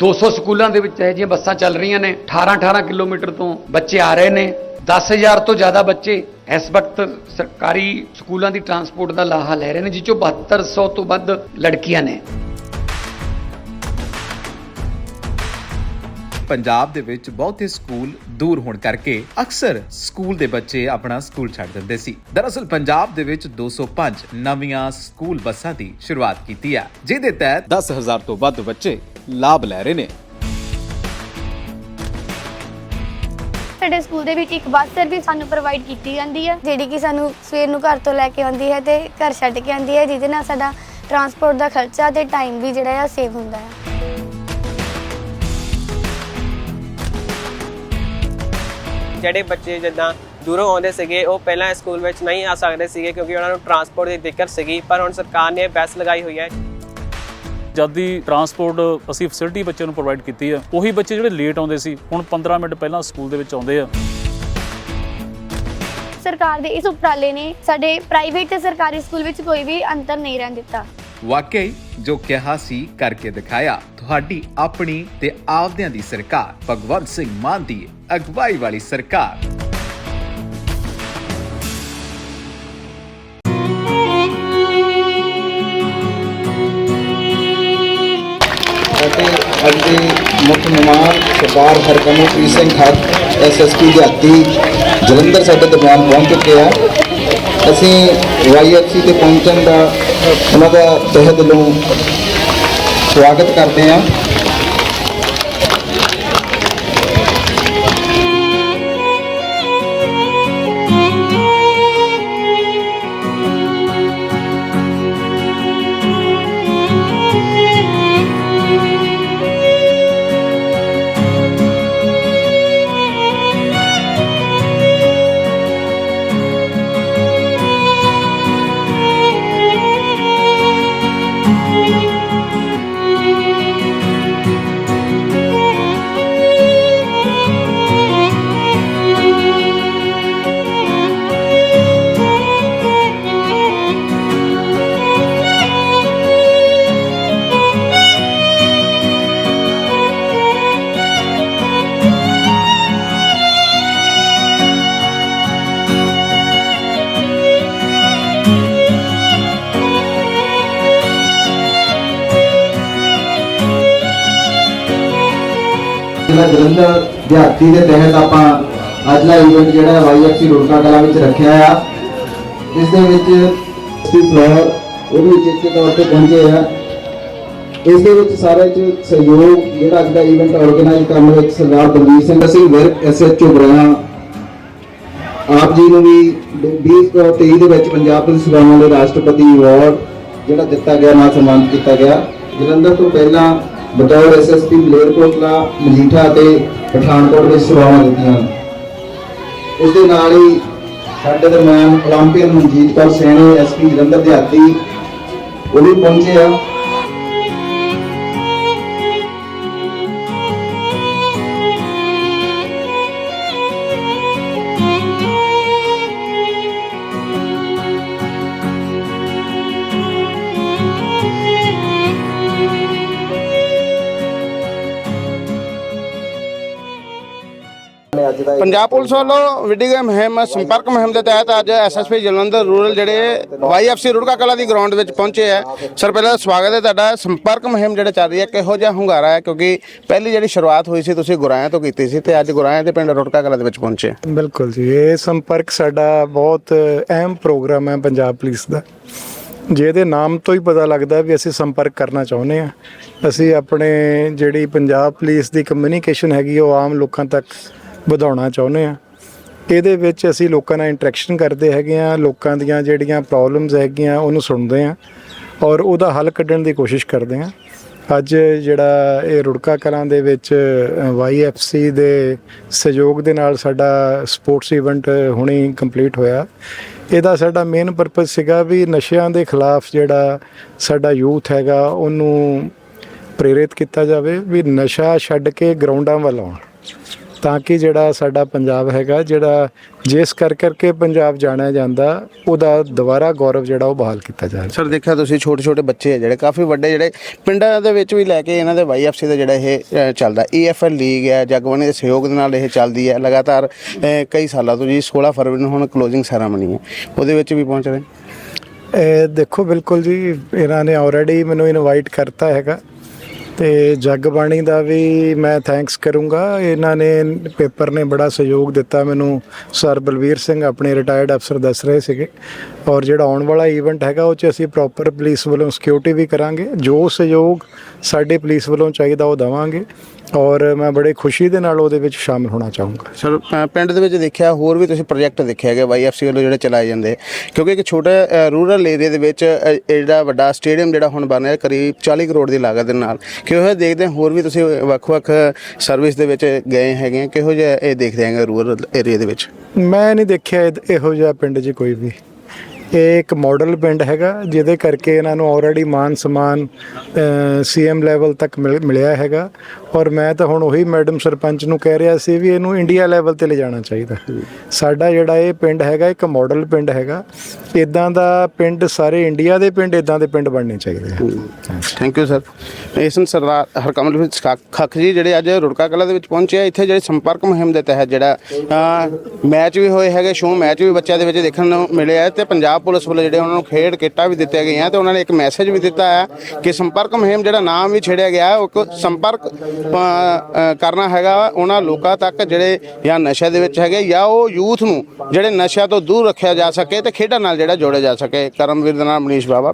200 ਸਕੂਲਾਂ ਦੇ ਵਿੱਚ ਇਹ ਜਿਹੀਆਂ ਬੱਸਾਂ ਚੱਲ ਰਹੀਆਂ ਨੇ। 18 18 ਕਿਲੋਮੀਟਰ ਤੋਂ ਬੱਚੇ ਆ ਰਹੇ ਨੇ। 10000 ਤੋਂ ਜ਼ਿਆਦਾ ਬੱਚੇ ਇਸ ਵਕਤ ਸਰਕਾਰੀ ਸਕੂਲਾਂ ਦੀ ਟਰਾਂਸਪੋਰਟ ਦਾ ਲਾਹਾ ਲੈ ਰਹੇ ਨੇ ਜਿਸ ਚੋਂ 7200 ਤੋਂ ਵੱਧ ਲੜਕੀਆਂ ਨੇ। ਪੰਜਾਬ ਦੇ ਵਿੱਚ ਬਹੁਤੇ ਸਕੂਲ ਦੂਰ ਹੋਣ ਕਰਕੇ ਅਕਸਰ ਸਕੂਲ ਦੇ ਬੱਚੇ ਆਪਣਾ ਸਕੂਲ ਛੱਡ ਦਿੰਦੇ ਸੀ। ਦਰਅਸਲ ਪੰਜਾਬ ਦੇ ਵਿੱਚ 205 ਨਵੀਆਂ ਸਕੂਲ ਬੱਸਾਂ ਦੀ ਸ਼ੁਰੂਆਤ ਕੀਤੀ ਹੈ ਜਿਹਦੇ ਤਹਿਤ 10000 ਤੋਂ ਵੱਧ ਬੱਚੇ ਲਾਭ ਲੈ ਰਹੇ ਨੇ। ਸਾਡੇ ਸਕੂਲ ਦੇ ਵਿੱਚ ਇੱਕ ਬੱਸ ਸਰਵਿਸ ਸਾਨੂੰ ਪ੍ਰੋਵਾਈਡ ਕੀਤੀ ਜਾਂਦੀ ਹੈ ਜਿਹੜੀ ਕਿ ਸਾਨੂੰ ਸਵੇਰ ਨੂੰ ਘਰ ਤੋਂ ਲੈ ਕੇ ਆਉਂਦੀ ਹੈ ਤੇ ਘਰ ਛੱਡ ਕੇ ਆਉਂਦੀ ਹੈ ਜਿਹਦੇ ਨਾਲ ਸਾਡਾ ਟਰਾਂਸਪੋਰਟ ਦਾ ਖਰਚਾ ਤੇ ਟਾਈਮ ਵੀ ਜਿਹੜਾ ਆ ਸੇਵ ਹੁੰਦਾ ਹੈ ਜਿਹੜੇ ਬੱਚੇ ਜਿੱਦਾਂ ਦੂਰੋਂ ਆਉਂਦੇ ਸੀਗੇ ਉਹ ਪਹਿਲਾਂ ਸਕੂਲ ਵਿੱਚ ਨਹੀਂ ਆ ਸਕਦੇ ਸੀਗੇ ਕਿਉਂਕਿ ਉਹਨਾਂ ਨੂੰ ਟਰਾਂਸਪੋਰਟ ਦੀ ਦਿੱਕਤ ਸੀਗੀ ਪਰ ਹੁਣ ਸਰਕਾਰ ਨੇ ਬੱਸ ਲਗਾਈ ਹੋਈ ਹੈ। ਜਦ ਦੀ ਟਰਾਂਸਪੋਰਟ ਅਸੀਂ ਫੈਸਿਲਿਟੀ ਬੱਚਿਆਂ ਨੂੰ ਪ੍ਰੋਵਾਈਡ ਕੀਤੀ ਹੈ ਉਹੀ ਬੱਚੇ ਜਿਹੜੇ ਲੇਟ ਆਉਂਦੇ ਸੀ ਹੁਣ 15 ਮਿੰਟ ਪਹਿਲਾਂ ਸਕੂਲ ਦੇ ਵਿੱਚ ਆਉਂਦੇ ਆ। ਸਰਕਾਰ ਦੇ ਇਸ ਉਪਰਾਲੇ ਨੇ ਸਾਡੇ ਪ੍ਰਾਈਵੇਟ ਤੇ ਸਰਕਾਰੀ ਸਕੂਲ ਵਿੱਚ ਕੋਈ ਵੀ ਅੰਤਰ ਨਹੀਂ ਰਹਿਣ ਦਿੱਤਾ। ਵਾਕਈ ਜੋ ਕਿਹਾ ਸੀ ਕਰਕੇ ਦਿਖਾਇਆ। ਤੁਹਾਡੀ ਆਪਣੀ ਤੇ ਆਪਦਿਆਂ ਦੀ ਸਰਕਾਰ ਭਗਵੰਤ ਸਿੰਘ ਮਾਨ ਦੀ ਅਗਵਾਈ ਵਾਲੀ ਸਰਕਾਰ। ਅਤੇ ਅੱਜ ਦੇ ਮੁੱਖ ਮਹਿਮਾਨ ਸਰਦਾਰ ਹਰਕਮਲਪ੍ਰੀਤ ਸਿੰਘ ਖੱਤ ਐਸਐਸਪੀ ਦਿਹਾਤੀ ਜਲੰਧਰ ਸਾਡੇ ਦਰਮਿਆਨ ਪਹੁੰਚ ਚੁੱਕੇ ਆ। ਅਸੀਂ ਵਾਈਐਫਸੀ ਤੇ ਪਹੁੰਚਣ ਦਾ ਉਹਨਾਂ ਦਾ ਤਹਿ ਦਿਲੋਂ ਸਵਾਗਤ ਕਰਦੇ ਹਾਂ ਜ਼ਿਲ੍ਹਾ ਜਲੰਧਰ ਦਿਹਾਤੀ ਦੇ ਤਹਿਤ ਆਪਾਂ ਅੱਜ ਦਾ ਇਵੈਂਟ ਜਿਹੜਾ ਵਾਈਐਫਸੀ ਰੁੜਕਾ ਕਲਾ ਵਿੱਚ ਰੱਖਿਆ ਆ। ਇਸ ਦੇ ਵਿੱਚ ਸਪੀ ਫਲੋਰ ਉਹ ਵੀ ਉਚੇਚੇ ਤੌਰ ਤੇ ਪਹੁੰਚੇ ਆ। ਇਸ ਦੇ ਵਿੱਚ ਸਾਰੇ ਚ ਸਹਿਯੋਗ ਜਿਹੜਾ ਅੱਜ ਦਾ ਇਵੈਂਟ ਆਰਗੇਨਾਈਜ਼ ਕਰਨ ਵਿੱਚ ਸਰਦਾਰ ਬਲਵੀਰ ਸਿੰਘ ਸਿੰਘ ਵਿਰਕ ਐਸਐਚਓ ਬਰਾਣਾ। ਆਪ ਜੀ ਨੂੰ ਵੀ 2023 ਦੇ ਵਿੱਚ ਪੰਜਾਬ ਪੁਲਿਸ ਸੇਵਾਵਾਂ ਦੇ ਰਾਸ਼ਟਰਪਤੀ ਅਵਾਰਡ ਜਿਹੜਾ ਦਿੱਤਾ ਗਿਆ, ਨਾਲ ਸਨਮਾਨਿਤ ਕੀਤਾ ਗਿਆ। ਜਲੰਧਰ ਤੋਂ ਪਹਿਲਾਂ ਬਤੌਰ ਐਸਐਸਪੀ ਮਲੇਰਕੋਟਲਾ ਮਜੀਠਾ ਅਤੇ ਪਠਾਨਕੋਟ ਵਿੱਚ ਸੇਵਾਵਾਂ ਦਿੱਤੀਆਂ ਉਸ ਦੇ ਨਾਲ ਹੀ ਸਾਡੇ ਦਰਮਿਆਨ ਓਲੰਪੀਅਨ ਮਨਜੀਤ ਕੌਰ ਸੈਣੀ ਐਸਪੀ ਜਲੰਧਰ ਦਿਹਾਤੀ, ਉਹ ਵੀ ਪਹੁੰਚੇ ਆ। ਪੰਜਾਬ ਪੁਲਿਸ ਵੱਲੋਂ ਵਿੱਢੀ ਮੁਹਿੰਮ ਸੰਪਰਕ ਮੁਹਿੰਮ ਦੇ ਤਹਿਤ ਅੱਜ ਐਸਐਸਪੀ ਜਲੰਧਰ ਰੂਰਲ ਜਿਹੜੇ ਵਾਈਐਫਸੀ ਰੁੜਕਾ ਕਲਾ ਦੀ ਗਰਾਊਂਡ ਵਿੱਚ ਪਹੁੰਚੇ ਹੈ ਸਰ ਪਹਿਲਾਂ ਸਵਾਗਤ ਹੈ ਤੁਹਾਡਾ। ਸੰਪਰਕ ਮੁਹਿੰਮ ਜਿਹੜਾ ਚੱਲ ਰਹੀ ਹੈ ਕਿਹੋ ਜਿਹਾ ਹੁੰਗਾਰਾ ਹੈ? ਕਿਉਂਕਿ ਪਹਿਲੀ ਜਿਹੜੀ ਸ਼ੁਰੂਆਤ ਹੋਈ ਸੀ ਤੁਸੀਂ ਗੁਰਾਇਆਂ ਤੋਂ ਕੀਤੀ ਸੀ ਤੇ ਅੱਜ ਗੁਰਾਇਆਂ ਦੇ ਪਿੰਡ ਰੁੜਕਾ ਕਲਾ ਦੇ ਵਿੱਚ ਪਹੁੰਚੇ ਬਿਲਕੁਲ ਜੀ ਇਹ ਸੰਪਰਕ ਸਾਡਾ ਬਹੁਤ ਅਹਿਮ ਪ੍ਰੋਗਰਾਮ ਹੈ ਪੰਜਾਬ ਪੁਲਿਸ ਦਾ। ਜਿਹਦੇ ਨਾਮ ਤੋਂ ਹੀ ਪਤਾ ਲੱਗਦਾ ਵੀ ਅਸੀਂ ਸੰਪਰਕ ਕਰਨਾ ਚਾਹੁੰਦੇ ਆ ਅਸੀਂ ਆਪਣੇ ਜਿਹੜੀ ਪੰਜਾਬ ਪੁਲਿਸ ਦੀ ਕਮਿਊਨੀਕੇਸ਼ਨ ਹੈਗੀ ਉਹ ਆਮ ਲੋਕਾਂ ਤੱਕ ਵਧਾਉਣਾ ਚਾਹੁੰਦੇ ਆ ਇਹਦੇ ਵਿੱਚ ਅਸੀਂ ਲੋਕਾਂ ਨਾਲ ਇੰਟਰੈਕਸ਼ਨ ਕਰਦੇ ਹੈਗੇ ਆ ਲੋਕਾਂ ਦੀਆਂ ਜਿਹੜੀਆਂ ਪ੍ਰੋਬਲਮਸ ਹੈਗੀਆਂ ਉਹਨੂੰ ਸੁਣਦੇ ਆ ਔਰ ਉਹਦਾ ਹੱਲ ਕੱਢਣ ਦੀ ਕੋਸ਼ਿਸ਼ ਕਰਦੇ ਆ ਅੱਜ ਜਿਹੜਾ ਇਹ ਰੁੜਕਾ ਕਲਾਂ ਦੇ ਵਿੱਚ ਵਾਈਐਫਸੀ ਦੇ ਸਹਿਯੋਗ ਦੇ ਨਾਲ ਸਾਡਾ ਸਪੋਰਟਸ ਇਵੈਂਟ ਹੁਣੇ ਕੰਪਲੀਟ ਹੋਇਆ। ਇਹਦਾ ਸਾਡਾ ਮੇਨ ਪਰਪਸ ਸੀਗਾ ਵੀ ਨਸ਼ਿਆਂ ਦੇ ਖਿਲਾਫ ਜਿਹੜਾ ਸਾਡਾ ਯੂਥ ਹੈਗਾ ਉਹਨੂੰ ਪ੍ਰੇਰਿਤ ਕੀਤਾ ਜਾਵੇ, ਵੀ ਨਸ਼ਾ ਛੱਡ ਕੇ ਗਰਾਊਂਡਾਂ ਵੱਲ ਆਉਣ। ਤਾਂ ਕਿ ਜਿਹੜਾ ਸਾਡਾ ਪੰਜਾਬ ਹੈਗਾ ਜਿਹੜਾ ਜਿਸ ਕਰ ਕਰਕੇ ਪੰਜਾਬ ਜਾਣਿਆ ਜਾਂਦਾ ਉਹਦਾ ਦੁਬਾਰਾ ਗੌਰਵ ਜਿਹੜਾ ਉਹ ਬਹਾਲ ਕੀਤਾ ਜਾਵੇ। ਸਰ ਦੇਖਿਆ ਤੁਸੀਂ ਛੋਟੇ ਛੋਟੇ ਬੱਚੇ ਆ ਜਿਹੜੇ ਕਾਫੀ ਵੱਡੇ ਜਿਹੜੇ ਪਿੰਡਾਂ ਦੇ ਵਿੱਚ ਵੀ ਲੈ ਕੇ ਇਹਨਾਂ ਦੇ ਵਾਈਐਫਸੀ ਦਾ ਜਿਹੜਾ ਇਹ ਚੱਲਦਾ। ਈਐਫਐਲ ਲੀਗ ਹੈ ਜਗਬਾਣੀ ਦੇ ਸਹਿਯੋਗ ਦੇ ਨਾਲ ਇਹ ਚੱਲਦੀ ਹੈ। ਲਗਾਤਾਰ ਕਈ ਸਾਲਾਂ ਤੋਂ ਜੀ 16 ਫਰਵਰੀ ਨੂੰ ਹੁਣ ਕਲੋਜ਼ਿੰਗ ਸੈਰਾਮਨੀ ਹੈ। ਉਹਦੇ ਵਿੱਚ ਵੀ ਪਹੁੰਚ ਰਹੇ? ਇਹ ਦੇਖੋ ਬਿਲਕੁਲ ਜੀ ਇਹਨਾਂ ਨੇ ਆਲਰੇਡੀ ਮੈਨੂੰ ਇਨਵਾਈਟ ਕਰਤਾ ਹੈਗਾ। ਤੇ ਜਗਬਾਣੀ ਦਾ ਵੀ ਮੈਂ ਥੈਂਕਸ ਕਰੂੰਗਾ। ਇਹਨਾਂ ਨੇ ਪੇਪਰ ਨੇ ਬੜਾ ਸਹਿਯੋਗ ਦਿੱਤਾ ਮੈਨੂੰ। ਸਰ ਬਲਵੀਰ ਸਿੰਘ ਆਪਣੇ ਰਿਟਾਇਰਡ ਅਫਸਰ ਦੱਸ ਰਹੇ ਸੀਗੇ। ਔਰ ਜਿਹੜਾ ਆਉਣ ਵਾਲਾ ਈਵੈਂਟ ਹੈਗਾ, ਉਹ 'ਚ ਅਸੀਂ ਪ੍ਰੋਪਰ ਪੁਲਿਸ ਵੱਲੋਂ ਸਿਕਿਉਰਿਟੀ ਵੀ ਕਰਾਂਗੇ। ਜੋ ਸਹਿਯੋਗ ਸਾਡੇ ਪੁਲਿਸ ਵੱਲੋਂ ਚਾਹੀਦਾ, ਉਹ ਦਵਾਂਗੇ। ਔਰ ਮੈਂ ਬੜੇ ਖੁਸ਼ੀ ਦੇ ਨਾਲ ਉਹਦੇ ਵਿੱਚ ਸ਼ਾਮਲ ਹੋਣਾ ਚਾਹੂੰਗਾ। ਸਰ ਪਿੰਡ ਦੇ ਵਿੱਚ ਦੇਖਿਆ ਹੋਰ ਵੀ ਤੁਸੀਂ ਪ੍ਰੋਜੈਕਟ ਦੇਖਿਆ ਹੈਗਾ ਵਾਈਐਫਸੀ ਵੱਲੋਂ ਜਿਹੜੇ ਚਲਾਏ ਜਾਂਦੇ। ਕਿਉਂਕਿ ਇੱਕ ਛੋਟਾ ਰੂਰਲ ਏਰੀਆ ਦੇ ਵਿੱਚ ਇਹ ਜਿਹੜਾ ਵੱਡਾ ਸਟੇਡੀਅਮ ਜਿਹੜਾ ਹੁਣ ਬਣ ਰਿਹਾ ਕਰੀਬ 40 ਕਰੋੜ ਦੀ ਲਾਗਤ ਦੇ ਨਾਲ। ਕਿਹੋ ਜਿਹਾ ਦੇਖਦੇ ਹੋਰ ਵੀ ਤੁਸੀਂ ਵੱਖ-ਵੱਖ ਸਰਵਿਸ ਦੇ ਵਿੱਚ ਗਏ ਹੈਗੇ ਆ, ਕਿਹੋ ਜਿਹਾ ਇਹ ਦੇਖਦੇ ਹੈਗੇ ਰੂਰਲ ਏਰੀਆ ਦੇ ਵਿੱਚ? ਮੈਂ ਨਹੀਂ ਦੇਖਿਆ ਇਹ- ਇਹੋ ਜਿਹਾ ਪਿੰਡ 'ਚ ਕੋਈ ਵੀ। ਇਹ ਇੱਕ ਮਾਡਲ ਪਿੰਡ ਹੈਗਾ ਜਿਹਦੇ ਕਰਕੇ ਇਹਨਾਂ ਨੂੰ ਆਲਰੇਡੀ ਮਾਨ ਸਨਮਾਨ ਸੀਐਮ ਲੈਵਲ ਤੱਕ ਮਿਲ- ਮਿਲਿਆ ਹੈਗਾ। ਔਰ ਮੈਂ ਤਾਂ ਹੁਣ ਉਹੀ ਮੈਡਮ ਸਰਪੰਚ ਨੂੰ ਕਹਿ ਰਿਹਾ ਸੀ ਵੀ ਇਹਨੂੰ ਇੰਡੀਆ ਲੈਵਲ ਤੇ ਲਿਜਾਣਾ ਚਾਹੀਦਾ। ਸਾਡਾ ਜਿਹੜਾ ਇਹ ਪਿੰਡ ਹੈਗਾ, ਇੱਕ ਮਾਡਲ ਪਿੰਡ ਹੈਗਾ ਇਦਾਂ ਦਾ ਪਿੰਡ ਸਾਰੇ ਇੰਡੀਆ ਦੇ ਪਿੰਡ ਇਦਾਂ ਦੇ ਪਿੰਡ ਬਣਨੇ ਚਾਹੀਦੇ ਆ। ਥੈਂਕ ਯੂ ਸਰ ਇਸ ਸਰਦਾਰ ਹਰਕਮਲ ਸਿੰਘ ਖੱਖ ਜੀ, ਜਿਹੜੇ ਅੱਜ ਰੁੜਕਾ ਕਲਾ ਦੇ ਵਿੱਚ ਪਹੁੰਚੇ ਆ, ਇੱਥੇ ਜਿਹੜੇ ਸੰਪਰਕ ਮੁਹਿੰਮ ਦੇ ਤਹਿਤ ਜਿਹੜਾ ਮੈਚ ਵੀ ਹੋਏ ਹੈਗੇ ਸ਼ੋਅ ਮੈਚ ਵੀ ਬੱਚਿਆਂ ਦੇ ਵਿੱਚ ਦੇਖਣ ਨੂੰ ਮਿਲੇ ਆ ਤੇ ਪੰਜਾਬ ਪੁਲਿਸ ਵੱਲੋਂ ਜਿਹੜੇ ਉਹਨਾਂ ਨੂੰ ਖੇਡ ਕਿੱਟਾਂ ਵੀ ਦਿੱਤੀਆਂ ਗਈਆਂ ਤੇ ਉਹਨਾਂ ਨੇ ਇੱਕ ਮੈਸੇਜ ਵੀ ਦਿੱਤਾ ਹੈ ਕਿ ਸੰਪਰਕ ਮੁਹਿੰਮ ਜਿਹੜਾ ਨਾਮ ਵੀ ਛੇੜਿਆ ਗਿਆ ਉਹ ਇੱਕ ਸੰਪਰਕ ਕਰਨਾ ਹੈਗਾ ਵਾ, ਉਹਨਾਂ ਲੋਕਾਂ ਤੱਕ ਜਿਹੜੇ ਜਾਂ ਨਸ਼ੇ ਦੇ ਵਿੱਚ ਹੈਗੇ ਜਾਂ ਉਹ ਯੂਥ ਨੂੰ ਜਿਹੜੇ ਨਸ਼ਿਆਂ ਤੋਂ ਦੂਰ ਰੱਖਿਆ ਜਾ ਸਕੇ ਤੇ ਖੇਡਾਂ ਨਾਲ ਜਿਹੜਾ ਜੋੜਿਆ ਜਾ ਸਕੇ। ਕਰਮਵੀਰ ਦਾ ਨਾਮ ਮਨੀਸ਼ ਬਾਬਾ